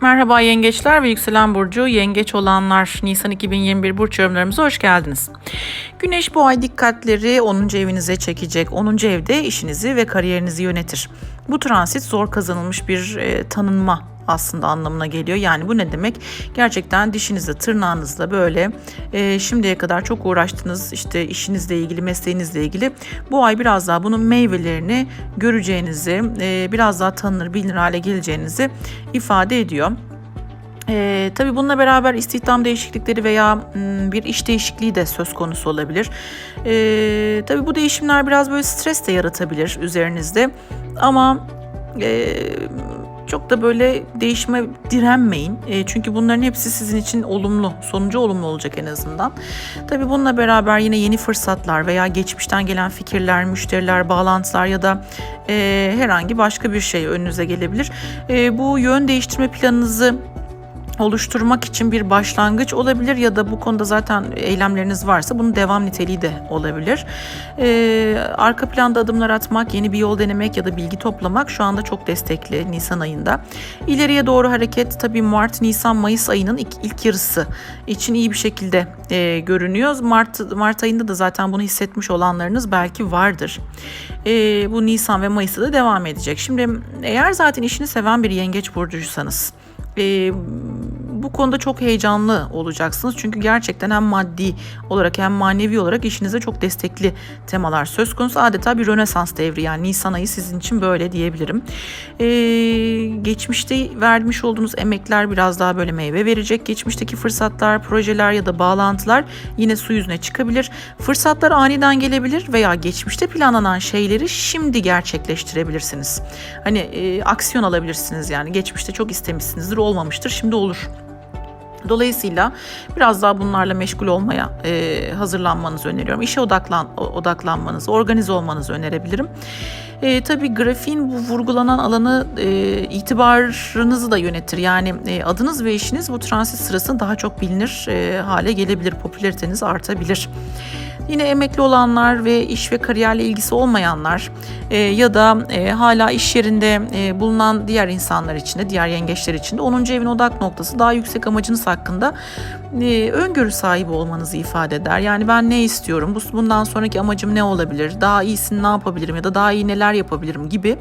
Merhaba yengeçler ve yükselen burcu yengeç olanlar Nisan 2021 burç yorumlarımıza hoş geldiniz. Güneş bu ay dikkatleri 10. evinize çekecek. 10. evde işinizi ve kariyerinizi yönetir. Bu transit zor kazanılmış bir e, tanınma aslında anlamına geliyor. Yani bu ne demek? Gerçekten dişinizle, tırnağınızla böyle e, şimdiye kadar çok uğraştınız işte işinizle ilgili, mesleğinizle ilgili. Bu ay biraz daha bunun meyvelerini göreceğinizi, e, biraz daha tanınır, bilinir hale geleceğinizi ifade ediyor. Ee, tabii bununla beraber istihdam değişiklikleri veya m, bir iş değişikliği de söz konusu olabilir. Ee, tabii bu değişimler biraz böyle stres de yaratabilir üzerinizde. Ama e, çok da böyle değişime direnmeyin. E, çünkü bunların hepsi sizin için olumlu, sonucu olumlu olacak en azından. Tabii bununla beraber yine yeni fırsatlar veya geçmişten gelen fikirler, müşteriler, bağlantılar ya da e, herhangi başka bir şey önünüze gelebilir. E, bu yön değiştirme planınızı oluşturmak için bir başlangıç olabilir ya da bu konuda zaten eylemleriniz varsa bunun devam niteliği de olabilir. Ee, arka planda adımlar atmak, yeni bir yol denemek ya da bilgi toplamak şu anda çok destekli Nisan ayında. İleriye doğru hareket tabii Mart, Nisan, Mayıs ayının ilk, ilk yarısı için iyi bir şekilde e, görünüyor. Mart, Mart ayında da zaten bunu hissetmiş olanlarınız belki vardır. E, bu Nisan ve Mayıs'ta da devam edecek. Şimdi eğer zaten işini seven bir yengeç burcuysanız e, bu konuda çok heyecanlı olacaksınız. Çünkü gerçekten hem maddi olarak hem manevi olarak işinize çok destekli temalar söz konusu. Adeta bir rönesans devri yani Nisan ayı sizin için böyle diyebilirim. E, geçmişte vermiş olduğunuz emekler biraz daha böyle meyve verecek. Geçmişteki fırsatlar, projeler ya da bağlantılar yine su yüzüne çıkabilir. Fırsatlar aniden gelebilir veya geçmişte planlanan şeyleri şimdi gerçekleştirebilirsiniz. Hani e, aksiyon alabilirsiniz yani geçmişte çok istemişsinizdir olmamıştır şimdi olur. Dolayısıyla biraz daha bunlarla meşgul olmaya e, hazırlanmanızı öneriyorum. İşe odaklan, odaklanmanızı, organize olmanızı önerebilirim. E, tabii grafiğin bu vurgulanan alanı e, itibarınızı da yönetir. Yani e, adınız ve işiniz bu transit sırasında daha çok bilinir e, hale gelebilir, popülariteniz artabilir. Yine emekli olanlar ve iş ve kariyerle ilgisi olmayanlar e, ya da e, hala iş yerinde e, bulunan diğer insanlar için de diğer yengeçler için de 10. evin odak noktası daha yüksek amacınız hakkında e, öngörü sahibi olmanızı ifade eder. Yani ben ne istiyorum, bu bundan sonraki amacım ne olabilir, daha iyisini ne yapabilirim ya da daha iyi neler yapabilirim gibi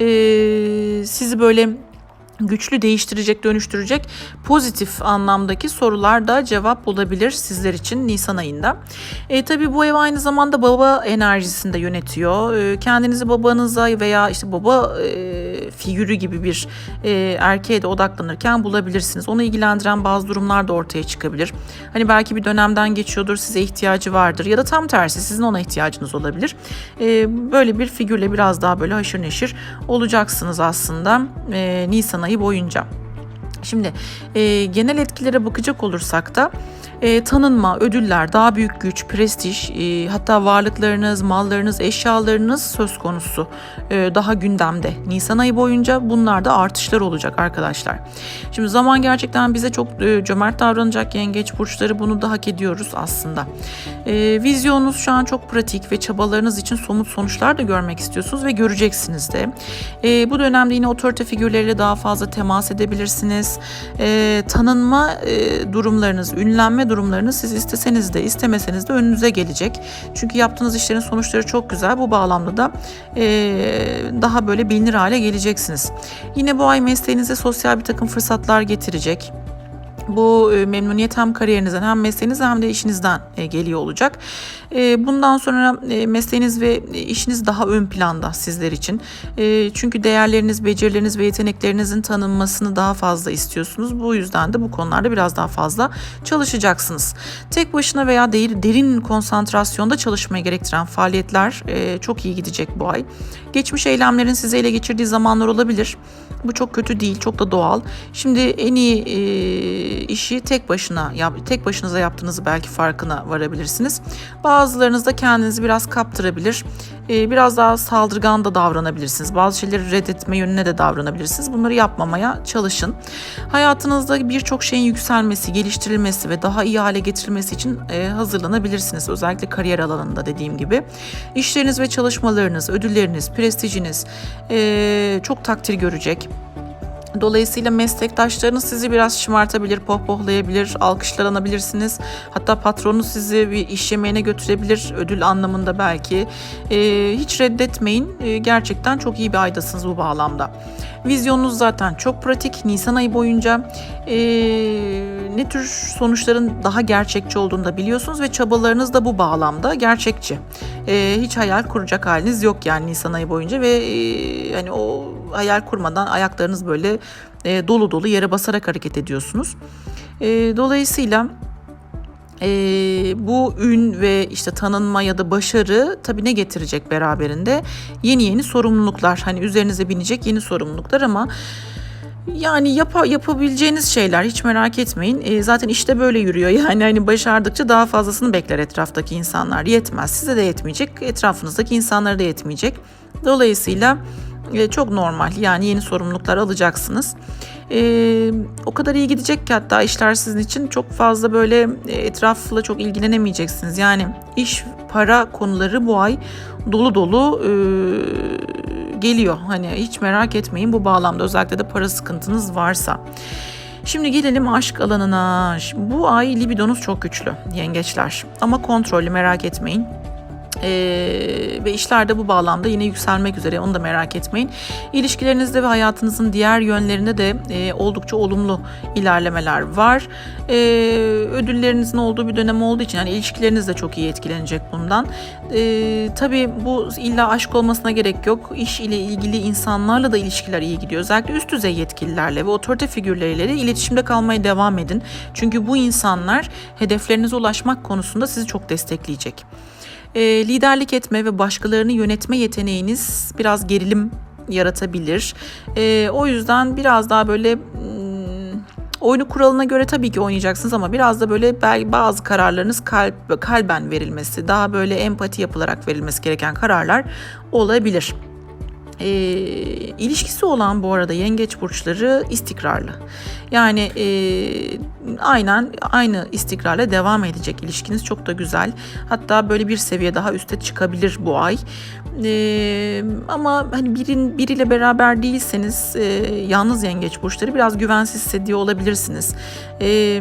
e, sizi böyle güçlü değiştirecek, dönüştürecek pozitif anlamdaki sorular da cevap olabilir sizler için Nisan ayında. E, tabii bu ev aynı zamanda baba enerjisini de yönetiyor. E, kendinizi babanıza veya işte baba e, figürü gibi bir e, erkeğe de odaklanırken bulabilirsiniz. Onu ilgilendiren bazı durumlar da ortaya çıkabilir. Hani belki bir dönemden geçiyordur, size ihtiyacı vardır ya da tam tersi sizin ona ihtiyacınız olabilir. E, böyle bir figürle biraz daha böyle haşır neşir olacaksınız aslında e, Nisan ayı boyunca. Şimdi e, genel etkilere bakacak olursak da e, tanınma, ödüller, daha büyük güç, prestij, e, hatta varlıklarınız, mallarınız, eşyalarınız söz konusu e, daha gündemde. Nisan ayı boyunca bunlarda artışlar olacak arkadaşlar. Şimdi zaman gerçekten bize çok e, cömert davranacak yengeç burçları bunu da hak ediyoruz aslında. E, vizyonunuz şu an çok pratik ve çabalarınız için somut sonuçlar da görmek istiyorsunuz ve göreceksiniz de. E, bu dönemde yine otorite figürleriyle daha fazla temas edebilirsiniz. E, tanınma e, durumlarınız, ünlenme durumlarınız siz isteseniz de istemeseniz de önünüze gelecek. Çünkü yaptığınız işlerin sonuçları çok güzel. Bu bağlamda da e, daha böyle bilinir hale geleceksiniz. Yine bu ay mesleğinize sosyal bir takım fırsatlar getirecek bu e, memnuniyet hem kariyerinizden hem mesleğinizden hem de işinizden e, geliyor olacak. E, bundan sonra mesleğiniz ve işiniz daha ön planda sizler için. Çünkü değerleriniz, becerileriniz ve yeteneklerinizin tanınmasını daha fazla istiyorsunuz. Bu yüzden de bu konularda biraz daha fazla çalışacaksınız. Tek başına veya derin konsantrasyonda çalışmayı gerektiren faaliyetler çok iyi gidecek bu ay. Geçmiş eylemlerin size ele geçirdiği zamanlar olabilir. Bu çok kötü değil, çok da doğal. Şimdi en iyi işi tek başına tek başınıza yaptığınızı belki farkına varabilirsiniz. Bazılarınız da kendinizi biraz kaptırabilir. Ee, biraz daha saldırgan da davranabilirsiniz. Bazı şeyleri reddetme yönüne de davranabilirsiniz. Bunları yapmamaya çalışın. Hayatınızda birçok şeyin yükselmesi, geliştirilmesi ve daha iyi hale getirilmesi için e, hazırlanabilirsiniz. Özellikle kariyer alanında dediğim gibi. İşleriniz ve çalışmalarınız, ödülleriniz, prestijiniz e, çok takdir görecek Dolayısıyla meslektaşlarınız sizi biraz şımartabilir, pohpohlayabilir, alkışlanabilirsiniz. Hatta patronunuz sizi bir iş yemeğine götürebilir, ödül anlamında belki. Ee, hiç reddetmeyin. Ee, gerçekten çok iyi bir aydasınız bu bağlamda. Vizyonunuz zaten çok pratik. Nisan ayı boyunca ee, ne tür sonuçların daha gerçekçi olduğunu da biliyorsunuz ve çabalarınız da bu bağlamda gerçekçi. Ee, hiç hayal kuracak haliniz yok yani Nisan ayı boyunca ve ee, hani o hayal kurmadan ayaklarınız böyle e, dolu dolu yere basarak hareket ediyorsunuz. E, dolayısıyla e, bu ün ve işte tanınma ya da başarı tabii ne getirecek beraberinde? Yeni yeni sorumluluklar. Hani üzerinize binecek yeni sorumluluklar ama yani yap yapabileceğiniz şeyler hiç merak etmeyin. E, zaten işte böyle yürüyor. Yani hani başardıkça daha fazlasını bekler etraftaki insanlar. Yetmez. Size de yetmeyecek. Etrafınızdaki insanlara da yetmeyecek. Dolayısıyla e, çok normal. Yani yeni sorumluluklar alacaksınız. E, o kadar iyi gidecek ki hatta işler sizin için çok fazla böyle e, etrafla çok ilgilenemeyeceksiniz. Yani iş, para konuları bu ay dolu dolu e, geliyor. Hani hiç merak etmeyin bu bağlamda özellikle de para sıkıntınız varsa. Şimdi gelelim aşk alanına. Bu ay libidonuz çok güçlü yengeçler ama kontrollü merak etmeyin. Ee, ve işlerde bu bağlamda yine yükselmek üzere onu da merak etmeyin. İlişkilerinizde ve hayatınızın diğer yönlerinde de e, oldukça olumlu ilerlemeler var. E, ödüllerinizin olduğu bir dönem olduğu için yani ilişkileriniz de çok iyi etkilenecek bundan. E, tabii bu illa aşk olmasına gerek yok. İş ile ilgili insanlarla da ilişkiler iyi gidiyor. Özellikle üst düzey yetkililerle ve otorite figürleriyle de iletişimde kalmaya devam edin. Çünkü bu insanlar hedeflerinize ulaşmak konusunda sizi çok destekleyecek e, liderlik etme ve başkalarını yönetme yeteneğiniz biraz gerilim yaratabilir. E, o yüzden biraz daha böyle hmm, oyunu kuralına göre tabii ki oynayacaksınız ama biraz da böyle bazı kararlarınız kalp kalben verilmesi, daha böyle empati yapılarak verilmesi gereken kararlar olabilir. E, ilişkisi olan bu arada yengeç burçları istikrarlı. Yani e, aynen aynı istikrarla devam edecek ilişkiniz çok da güzel. Hatta böyle bir seviye daha üste çıkabilir bu ay. E, ama hani birin biriyle beraber değilseniz e, yalnız yengeç burçları biraz güvensiz hissediyor olabilirsiniz. E,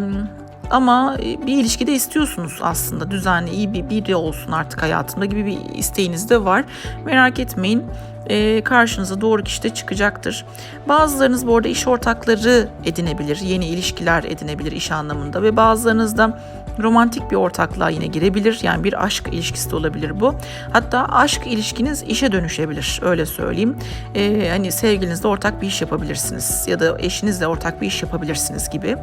ama bir ilişkide istiyorsunuz aslında düzenli iyi bir biri olsun artık hayatımda gibi bir isteğiniz de var. Merak etmeyin e, karşınıza doğru kişi de çıkacaktır. Bazılarınız bu arada iş ortakları edinebilir, yeni ilişkiler edinebilir iş anlamında ve bazılarınız da romantik bir ortaklığa yine girebilir. Yani bir aşk ilişkisi de olabilir bu. Hatta aşk ilişkiniz işe dönüşebilir öyle söyleyeyim. Ee, hani sevgilinizle ortak bir iş yapabilirsiniz ya da eşinizle ortak bir iş yapabilirsiniz gibi.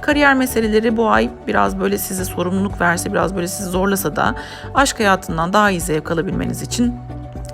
Kariyer meseleleri bu ay biraz böyle size sorumluluk verse, biraz böyle sizi zorlasa da aşk hayatından daha iyi zevk alabilmeniz için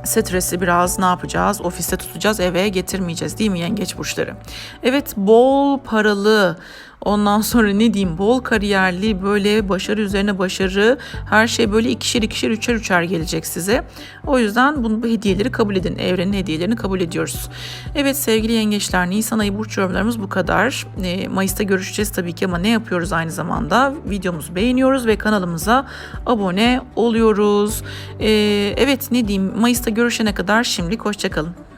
stresi biraz ne yapacağız? Ofiste tutacağız, eve getirmeyeceğiz değil mi yengeç burçları? Evet bol paralı Ondan sonra ne diyeyim bol kariyerli böyle başarı üzerine başarı her şey böyle ikişer ikişer üçer üçer gelecek size. O yüzden bunu bu hediyeleri kabul edin. Evrenin hediyelerini kabul ediyoruz. Evet sevgili yengeçler Nisan ayı burç yorumlarımız bu kadar. E, Mayıs'ta görüşeceğiz tabii ki ama ne yapıyoruz aynı zamanda? Videomuzu beğeniyoruz ve kanalımıza abone oluyoruz. E, evet ne diyeyim Mayıs'ta görüşene kadar şimdilik hoşçakalın.